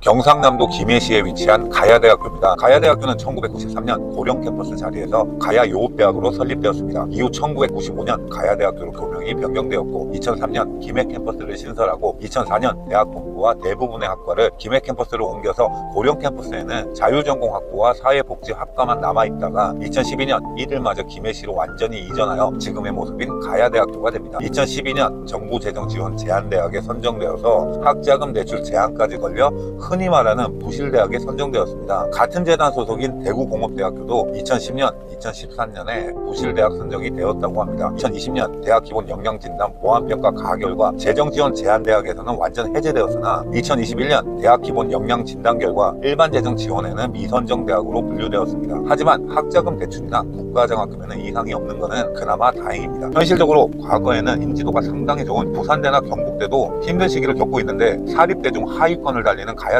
경상남도 김해시에 위치한 가야대학교입니다. 가야대학교는 1993년 고령 캠퍼스 자리에서 가야요업대학으로 설립되었습니다. 이후 1995년 가야대학교로 교명이 변경되었고 2003년 김해 캠퍼스를 신설하고 2004년 대학 본부와 대부분의 학과를 김해 캠퍼스로 옮겨서 고령 캠퍼스에는 자율전공 학부와 사회복지 학과만 남아있다가 2012년 이들마저 김해시로 완전히 이전하여 지금의 모습인 가야대학교가 됩니다. 2012년 정부 재정 지원 제한대학에 선정되어서 학자금 대출 제한까지 걸려 흔히 말하는 부실대학에 선정되었습니다. 같은 재단 소속인 대구공업대학교도 2010년, 2013년에 부실대학 선정이 되었다고 합니다. 2020년 대학 기본 역량진단 보안평가 가결과 재정지원 제한대학에서는 완전 해제되었으나 2021년 대학 기본 역량진단 결과 일반 재정 지원에는 미선정 대학으로 분류되었습니다. 하지만 학자금 대출이나 국가장학금에는 이상이 없는 것은 그나마 다행입니다. 현실적으로 과거에는 인지도가 상당히 좋은 부산대나 경북대도 힘든 시기를 겪고 있는데 사립대 중 하위권을 달리는 가야